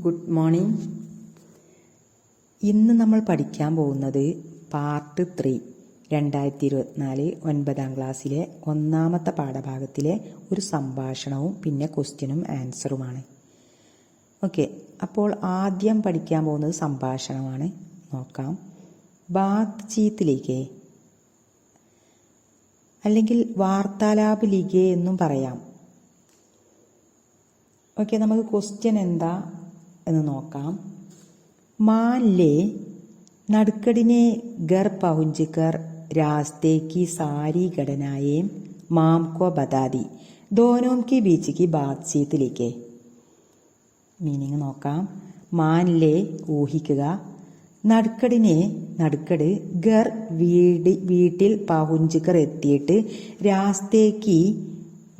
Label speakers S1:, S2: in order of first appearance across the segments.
S1: Good morning ഇന്ന് നമ്മൾ പഠിക്കാൻ പോകുന്നത് പാർട്ട് ത്രീ രണ്ടായിരത്തി ഇരുപത്തിനാല് ഒൻപതാം ക്ലാസ്സിലെ ഒന്നാമത്തെ പാഠഭാഗത്തിലെ ഒരു സംഭാഷണവും പിന്നെ ക്വസ്റ്റ്യനും ആൻസറുമാണ് ഓക്കെ അപ്പോൾ ആദ്യം പഠിക്കാൻ പോകുന്നത് സംഭാഷണമാണ്. നോക്കാം. ബാത്ത് ചീത്തിലേക്ക് അല്ലെങ്കിൽ വാർത്താലാപ് ലീഗേ എന്നും പറയാം. ഓക്കെ നമുക്ക് ക്വസ്റ്റ്യൻ എന്താ? എന്ന് നോക്കാം. മാലേ നടുക്കടിനെ ഗർ പൗഞ്ചിക്കർ രാസ്തേക്ക് സാരി ഘടനായേം മാം കോ ബദാദി ദോനോം കി ബീച്ചിക്ക് കി ബാത്സീത്തിലേക്ക് മീനിങ് നോക്കാം. മാലേ ഊഹിക്കുക നടുക്കടിനെ നടുക്കട് ഗർ വീട് വീട്ടിൽ പൗഞ്ചിക്കർ എത്തിയിട്ട് രാസ്തേക്ക്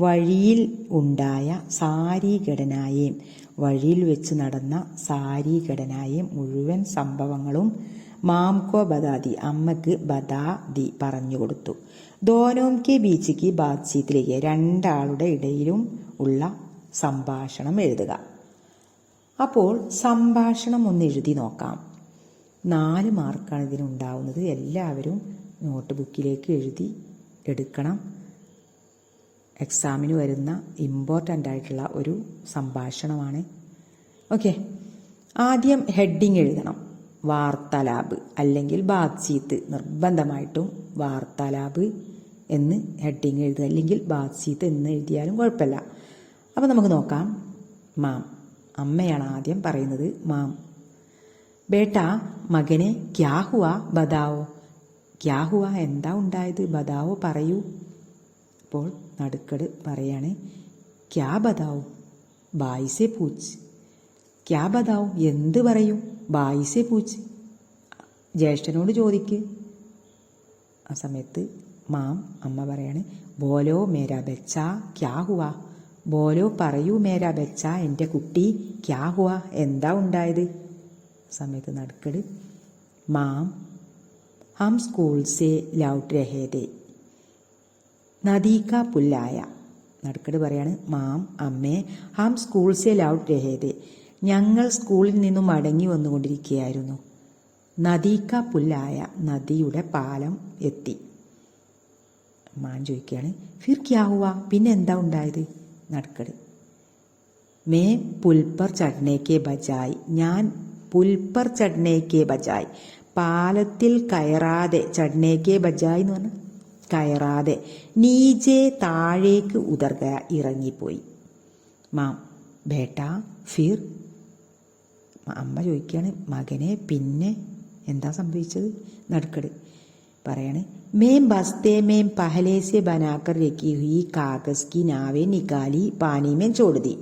S1: വഴിയിൽ ഉണ്ടായ സാരി ഘടനായേയും വഴിയിൽ വെച്ച് നടന്ന സാരി ഘടനായേയും മുഴുവൻ സംഭവങ്ങളും മാംകോ ബദാദി അമ്മയ്ക്ക് ബദാദി പറഞ്ഞു കൊടുത്തു. ദോനോം കെ ബീച്ചിക്ക് ബാത്ചീത്തിലേക്ക് രണ്ടാളുടെ ഇടയിലും ഉള്ള സംഭാഷണം എഴുതുക. അപ്പോൾ സംഭാഷണം ഒന്ന് എഴുതി നോക്കാം. നാല് മാർക്കാണ് ഇതിനുണ്ടാവുന്നത് എല്ലാവരും നോട്ട് ബുക്കിലേക്ക് എഴുതി എടുക്കണം. എക്സാമിന് വരുന്ന ഇമ്പോർട്ടന്റ് ആയിട്ടുള്ള ഒരു സംഭാഷണമാണ്. ഓക്കെ ആദ്യം ഹെഡിങ് എഴുതണം. വാർത്താലാബ് അല്ലെങ്കിൽ ബാത്സീത്ത് നിർബന്ധമായിട്ടും വാർത്താലാബ് എന്ന് ഹെഡിങ് എഴുതുക. അല്ലെങ്കിൽ ബാത്സീത്ത് എന്ന് എഴുതിയാലും കുഴപ്പമില്ല. അപ്പോൾ നമുക്ക് നോക്കാം. മാം അമ്മയാണ് ആദ്യം പറയുന്നത്. മാം ബേട്ട മകനെ ക്യാ ഹുവ ക്യാഹുവ ക്യാ ഹുവ എന്താ ഉണ്ടായത്? ബദാവോ പറയൂ. അപ്പോൾ നടുക്കട് പറയാണ് ക്യാ ബതാവും? ബായിസെ പൂച്ച്. ക്യാ ബതാവും? എന്ത് പറയും? ബായിസെ പൂച്ച്. ജ്യേഷ്ഠനോട് ചോദിക്ക്. ആ സമയത്ത് മാം അമ്മ പറയാണ് ബോലോ മേരാ ബച്ച ക്യാ ഹുവ? ബോലോ പറയൂ മേരാ ബച്ച എന്റെ കുട്ടി ക്യാ ഹുവ? എന്താ ഉണ്ടായത്? സമയത്ത് നടുക്കട് മാം ഹം സ്കൂൾ സേ ലൗട്ട് രഹേദേ നദീക പുല്ലായ. നടുക്കട് പറയാണ് മാം അമ്മേ ഹാം സ്കൂൾ സെ ലൗട്ട് രഹേദേ ഞങ്ങൾ സ്കൂളിൽ നിന്നും മടങ്ങി വന്നുകൊണ്ടിരിക്കുകയായിരുന്നു. നദീക പുല്ലായ നദിയുടെ പാലം എത്തി. മാൻ ചോദിക്കുകയാണ് ഫിർ ക്യാ ഹുവ? പിന്നെ എന്താ ഉണ്ടായത്? നടുക്കട്. മേ പുൽപ്പർ ചട്നേക്കെ ബജായി. ഞാൻ പുൽപ്പർ ചട്നേക്കെ ബജായി. പാലത്തിൽ കയറാതെ ചട്നേക്കെ ബജായി എന്ന് പറഞ്ഞാൽ കയറാതെ നീജെ താഴേക്ക് ഉതർക ഇറങ്ങിപ്പോയി. മാം ബേട്ട ഫിർ. അമ്മ ചോദിക്കുകയാണ് മകനെ പിന്നെ എന്താ സംഭവിച്ചത്? നടുക്കട് പറയാണ് മേം ബസ്തേ മേം പഹലേസെ ബനാക്കർ രക്കി ഹുയി കാഗസ് കി നാവേ നിക്കാലി പാനി മേം ചോടുതി.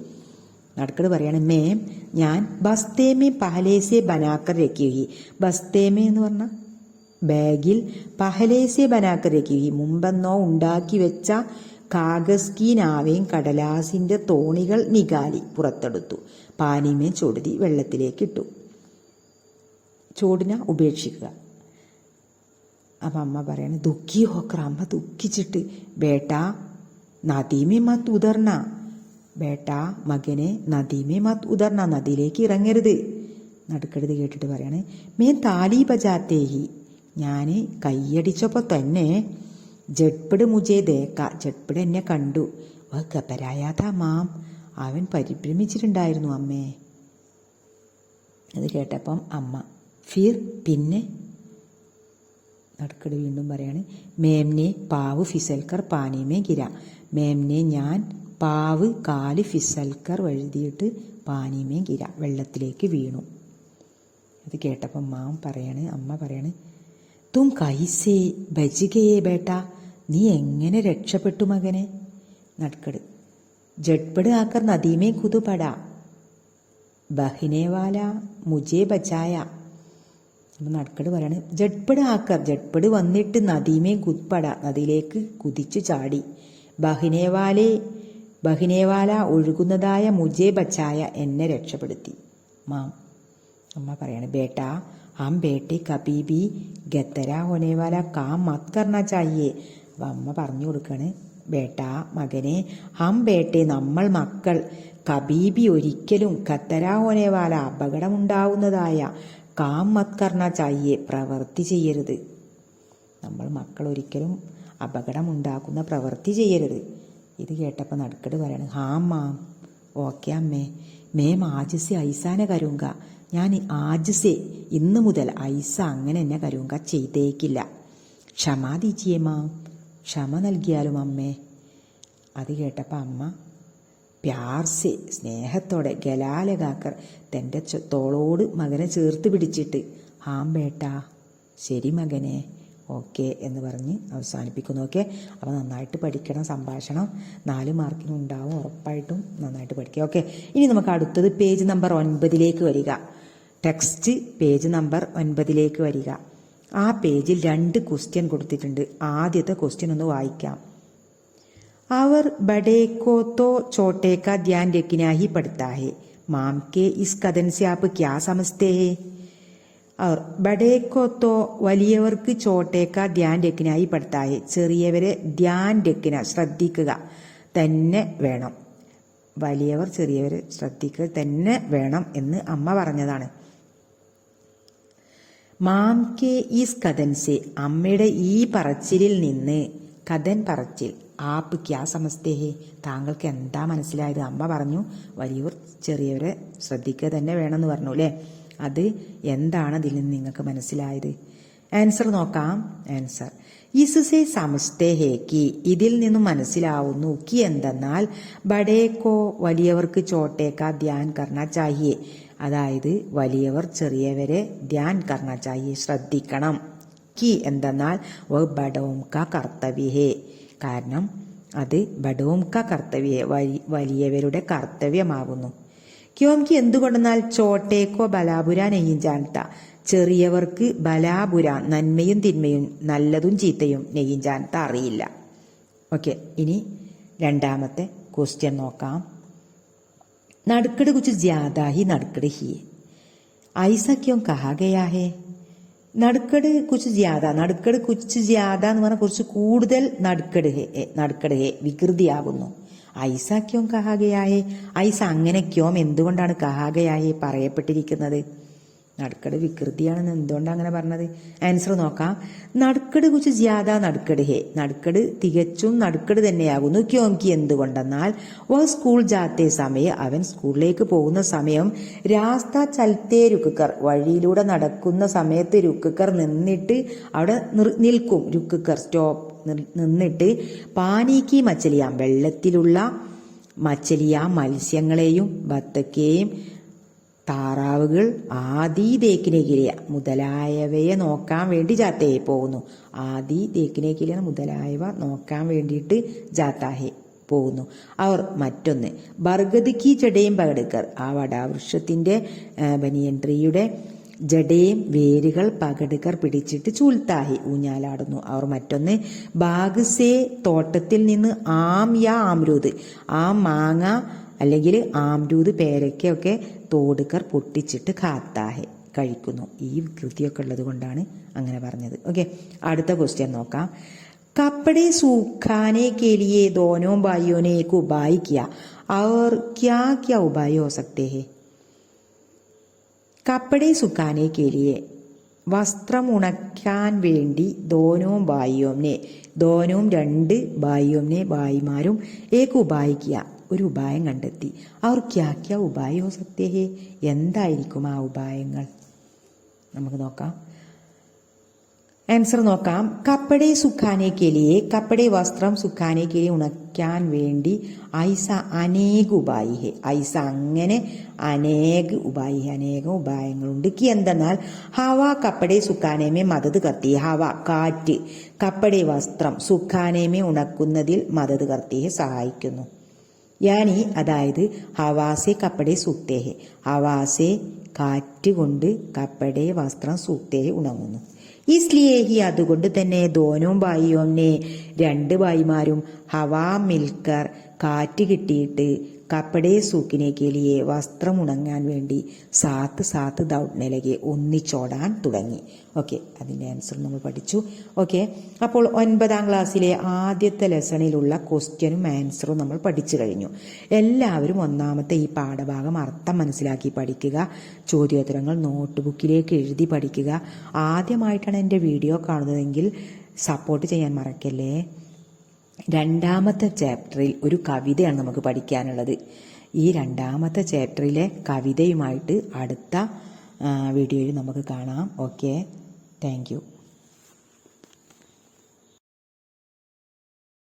S1: നടുക്കട് പറയാണ് മേം ഞാൻ ബസ്തേമേ പഹലേസെ ബനാക്കർ രക്കി ബസ്തേമേ എന്ന് പറഞ്ഞാൽ ബാഗിൽ പഹലേസെ ബനാക്കരയ്ക്ക് മുമ്പെന്നോ ഉണ്ടാക്കി വെച്ച കാഗസ്കീനാവേയും കടലാസിന്റെ തോണികൾ നികാലി പുറത്തെടുത്തു. പാനിമേ ചൊടുതി വെള്ളത്തിലേക്ക് ഇട്ടു ചോടിന ഉപേക്ഷിക്കുക. അപ്പം അമ്മ പറയണ ദുഃഖി ഹോക്കറ അമ്മ ദുഃഖിച്ചിട്ട്. ബേട്ടാ നദീമേ മത്ത് ഉദർണ ബേട്ടാ മകനെ നദീമേ മത്ത് ഉദർണ നദിയിലേക്ക് ഇറങ്ങരുത്. നടുക്കരുത് കേട്ടിട്ട് പറയാണ് മേ താലി ബജാത്തേഹി ഞാൻ കൈയടിച്ചപ്പോൾ തന്നെ ജഡ്പിട് മുജേ ദേക്ക ജഡ്പിട് എന്നെ കണ്ടു. വ ഗപരായാതാ മാം അവൻ പരിഭ്രമിച്ചിട്ടുണ്ടായിരുന്നു അമ്മേ. അത് കേട്ടപ്പം അമ്മ ഫിർ പിന്നെ? നടുക്കട് വീണ്ടും പറയാണ് മേംനെ പാവ് ഫിസൽക്കർ പാനീമേ ഗിര. മേംനെ ഞാൻ പാവ് കാൽ ഫിസൽക്കർ എഴുതിയിട്ട് പാനീമേ ഗിര. വെള്ളത്തിലേക്ക് വീണു. അത് കേട്ടപ്പം മാം പറയാണ് അമ്മ പറയാണ് തും കൈസേ ബജികയെ ബേട്ട നീ എങ്ങനെ രക്ഷപ്പെട്ടു മകനെ? നടക്കട്. ജഡ്പട് ആക്കർ നദീമേ കുതുപട. ബഹിനേവാല മുജേ ബച്ചായ അപ്പം നടുക്കട് പറയാണ് ജഡ്പട് ആക്കർ ജഡ്പട് വന്നിട്ട് നദീമേ കുത്പട. നദിയിലേക്ക് കുതിച്ചു ചാടി. ബഹിനേവാലെ ബഹിനേവാല ഒഴുകുന്നതായ മുജേ ബച്ചായ എന്നെ രക്ഷപ്പെടുത്തി. മാം അമ്മ പറയാണ് ബേട്ട ഹം ബേട്ടെ കബീബി ഗത്തര ഹോനേവാല കാം മത് കർണ ചായേ അപ്പം അമ്മ പറഞ്ഞു കൊടുക്കണ് ബേട്ട മകനെ ഹം ബേട്ടെ നമ്മൾ മക്കൾ. കബീബി ഒരിക്കലും ഖത്തരാഹോനേവാല അപകടമുണ്ടാവുന്നതായ കാം മത് കർണ ചായേ പ്രവൃത്തി ചെയ്യരുത്. നമ്മൾ മക്കൾ ഒരിക്കലും അപകടമുണ്ടാക്കുന്ന പ്രവൃത്തി ചെയ്യരുത്. ഇത് കേട്ടപ്പോൾ നടുക്കട് പറയണം ഹാ മാം ഓക്കെ അമ്മേ. മേം ആജിസെ ഐസാന കരുങ്ക. ഞാൻ ആജിസെ ഇന്ന് മുതൽ ഐസ അങ്ങനെ എന്നെ കരുങ്ക ചെയ്തേക്കില്ല. ക്ഷമാ ദീജിയേ മാം ക്ഷമ നൽകിയാലും അമ്മേ. അത് കേട്ടപ്പോൾ അമ്മ പ്യാർസെ സ്നേഹത്തോടെ ഗലാലകാക്കർ തന്റെ തോളോട് മകനെ ചേർത്ത് പിടിച്ചിട്ട് ബേട്ടാ ശരി മകനെ ഓക്കെ എന്ന് പറഞ്ഞ് അവസാനിപ്പിക്കുന്നു. ഓക്കെ? അപ്പോൾ നന്നായിട്ട് പഠിക്കണം സംഭാഷണം. നാല് മാർക്കിനും ഉണ്ടാവും ഉറപ്പായിട്ടും നന്നായിട്ട് പഠിക്കുക ഓക്കെ? ഇനി നമുക്ക് അടുത്തത് പേജ് നമ്പർ ഒൻപതിലേക്ക് വരിക. ടെക്സ്റ്റ് പേജ് നമ്പർ ഒൻപതിലേക്ക് വരിക. ആ പേജിൽ രണ്ട് ക്വസ്റ്റ്യൻ കൊടുത്തിട്ടുണ്ട്. ആദ്യത്തെ ക്വസ്റ്റ്യൻ ഒന്ന് വായിക്കാം. അവർ ബഡേക്കോ തോ ചോട്ടേക്ക ധ്യാൻ രക്കിനായി പഠിത്താഹേ. മാം കെ ഇസ് കഥൻസ്യാപ്പ് ക്യാ സമസ്തേ അവർ ബഡേക്കോ തോ വലിയവർക്ക് ചോട്ടേക്ക ധ്യാൻ രക്കിനായി പഠിത്താഹേ. ചെറിയവരെ ധ്യാൻ രക്കിന ശ്രദ്ധിക്കുക തന്നെ വേണം. വലിയവർ ചെറിയവർ ശ്രദ്ധിക്കുക തന്നെ വേണം എന്ന് അമ്മ പറഞ്ഞതാണ്. മാം കെ ഈസ് കഥൻസെ അമ്മയുടെ ഈ പറച്ചിലിൽ നിന്ന് കഥൻ പറച്ചിൽ ആപ്പ് ക്യാ സമസ്തേ ഹേ താങ്കൾക്ക് എന്താ മനസ്സിലായത്? അമ്മ പറഞ്ഞു വലിയവർ ചെറിയവരെ ശ്രദ്ധിക്കുക തന്നെ വേണമെന്ന് പറഞ്ഞു അല്ലേ? അത് എന്താണ് അതിൽ നിന്ന് നിങ്ങൾക്ക് മനസ്സിലായത്? ആൻസർ നോക്കാം. ആൻസർ ഇസുസെ സമസ്തേ ഹേ കി ഇതിൽ നിന്നും മനസ്സിലാവുന്നു. കി എന്തെന്നാൽ ബഡേക്കോ വലിയവർക്ക് ചോട്ടേക്ക ധ്യാൻ കർണ ചാഹിയെ. അതായത് വലിയവർ ചെറിയവരെ ധ്യാൻ കർണ ചാഹിയെ ശ്രദ്ധിക്കണം. കി എന്തെന്നാൽ വ ബഡവും ക കർത്തവ്യഹേ. കാരണം അത് ബഡവും ക കർത്തവ്യേ വലി വലിയവരുടെ കർത്തവ്യമാകുന്നു ക്യോംകി എന്തുകൊണ്ടെന്നാൽ ചോട്ടേക്കോ ബലാപുര നെയ്യും ജാൻത ചെറിയവർക്ക് ബലാപുര നന്മയും തിന്മയും നല്ലതും ചീത്തയും നെയ്യും ജാൻത അറിയില്ല. ഓക്കെ ഇനി രണ്ടാമത്തെ ക്വസ്റ്റ്യൻ നോക്കാം. നടുക്കട് കുച്ച് ജ്യാദാഹി നടുക്കട് ഹി. ഐസക്യം ഹേ. നടുക്കട് കുച്ച് ജ്യാദ നടുക്കട് കുച്ച് ജ്യാദ എന്ന് പറഞ്ഞാൽ കുറച്ച് കൂടുതൽ നടുക്കട് നടുക്കട് വികൃതിയാകുന്നു. ഐസ ക്യോം കഹാഗയായേ ഐസ അങ്ങനെ ക്യോം എന്തുകൊണ്ടാണ് കഹാഗയായേ പറയപ്പെട്ടിരിക്കുന്നത്? നടുക്കട് വികൃതിയാണെന്ന് എന്തുകൊണ്ടാണ് അങ്ങനെ പറഞ്ഞത്? ആൻസർ നോക്കാം. നടുക്കട് കുച്ച് ജ്യാദ നടുക്കട് ഹേ. നടുക്കട് തികച്ചും നടുക്കട് തന്നെയാകുന്നു. ക്യോംകി എന്തുകൊണ്ടെന്നാൽ ഓ സ്കൂൾ ജാത്തെ സമയം അവൻ സ്കൂളിലേക്ക് പോകുന്ന സമയം രാസ്ത ചലത്തെ രുക്കുക്കർ വഴിയിലൂടെ നടക്കുന്ന സമയത്ത് രുക്കുക്കർ നിന്നിട്ട് അവിടെ നിൽക്കും. രുക്കുക്കർ സ്റ്റോപ്പ് നിന്നിട്ട് പാനീക്കി മച്ചലിയാം. വെള്ളത്തിലുള്ള മച്ചലിയ മത്സ്യങ്ങളെയും ബത്തക്കയും താറാവുകൾ ആദി തേക്കിനേക്കിലിയ മുതലായവയെ നോക്കാൻ വേണ്ടി ജാത്തയെ പോകുന്നു. ആദി തേക്കിനേക്കിലിയ മുതലായവ നോക്കാൻ വേണ്ടിയിട്ട് ജാത്താഹെ പോകുന്നു. അവർ മറ്റൊന്ന് ബർഗദ് കി ചടയും പകടുക്കർ. ആ ബനിയൻട്രിയുടെ ബനിയൻ ട്രീയുടെ ജഡയും വേരുകൾ പകടുക്കർ പിടിച്ചിട്ട് ചൂൽത്താഹി ഊഞ്ഞാലാടുന്നു അവർ മറ്റൊന്ന് ബാഗ്സേ തോട്ടത്തിൽ നിന്ന് ആം യാ ആമ്രൂത് ആ മാങ്ങ അല്ലെങ്കിൽ ആംരൂത് പേരയ്ക്കൊക്കെ തോടുക്കർ പൊട്ടിച്ചിട്ട് ഖാത്താഹെ കഴിക്കുന്നു ഈ വികൃതിയൊക്കെ ഉള്ളത് കൊണ്ടാണ് അങ്ങനെ പറഞ്ഞത് ഓക്കെ അടുത്ത ക്വസ്റ്റ്യൻ നോക്കാം കപ്പടെ സൂഖാനെ के लिए दोनों भाइयों ने एक उपाय किया और क्या क्या उपाय हो सकते हैं കപ്പടെ സുഖാനെ കെലിയെ. വസ്ത്രമുണക്കാൻ വേണ്ടി ദോനവും ബായിയോംനെ. ദോനവും രണ്ട് ബായിയോംനെ ബായിമാരും ഏക ഉപായിക്കുക ഒരു ഉപായം കണ്ടെത്തി. അവർ ക്യാക്യ ക്യാ ഉപായോ സത്യഹേ എന്തായിരിക്കും ആ ഉപായങ്ങൾ? നമുക്ക് നോക്കാം. ആൻസർ നോക്കാം. കപ്പടെ സുഖാനെ കെലിയെ കപ്പടെ വസ്ത്രം സുഖാനെ കെലിയെ ഉണക്കാൻ വേണ്ടി ഐസ അനേക ഉപായി ഹെ ഐസ അങ്ങനെ അനേക ഉപായി അനേകം ഉപായങ്ങളുണ്ട്. കി എന്തെന്നാൽ ഹവ കപ്പടെ സുഖാനേമേ മദത് കത്തി ഹവ കാറ്റ് കപ്പടെ വസ്ത്രം സുഖാനേമേ ഉണക്കുന്നതിൽ മദത് കർത്തിയെ സഹായിക്കുന്നു. യാനി അതായത് ഹവാസെ കപ്പടെ സൂക്തേഹെ ഹവാസെ കാറ്റ് കൊണ്ട് കപ്പടെ വസ്ത്രം സൂക്തേഹെ ഉണങ്ങുന്നു. ഇസ്ലിയേ ഹി അതുകൊണ്ട് തന്നെ ദോനവും ബായിയോനെ രണ്ട് ബായിമാരും ഹവാ മിൽക്കർ കാറ്റ് കിട്ടിയിട്ട് കപ്പടേ സൂക്കിനെ കേലിയെ വസ്ത്രമുണങ്ങാൻ വേണ്ടി സാത്ത് സാത്ത് ദൗഡ്നലകെ ഒന്നിച്ചോടാൻ തുടങ്ങി. ഓക്കെ അതിന്റെ ആൻസർ നമ്മൾ പഠിച്ചു. ഓക്കെ അപ്പോൾ ഒൻപതാം ക്ലാസ്സിലെ ആദ്യത്തെ ലെസണിലുള്ള ക്വസ്റ്റ്യനും ആൻസറും നമ്മൾ പഠിച്ചു കഴിഞ്ഞു. എല്ലാവരും ഒന്നാമത്തെ ഈ പാഠഭാഗം അർത്ഥം മനസ്സിലാക്കി പഠിക്കുക ചോദ്യോത്തരങ്ങൾ നോട്ട് ബുക്കിലേക്ക് എഴുതി പഠിക്കുക. ആദ്യമായിട്ടാണ് എന്റെ വീഡിയോ കാണുന്നതെങ്കിൽ സപ്പോർട്ട് ചെയ്യാൻ മറക്കല്ലേ? രണ്ടാമത്തെ ചാപ്റ്ററിൽ ഒരു കവിതയാണ് നമുക്ക് പഠിക്കാനുള്ളത്. ഈ രണ്ടാമത്തെ ചാപ്റ്ററിലെ കവിതയുമായിട്ട് അടുത്ത വീഡിയോയിൽ നമുക്ക് കാണാം. ഓക്കെ. താങ്ക്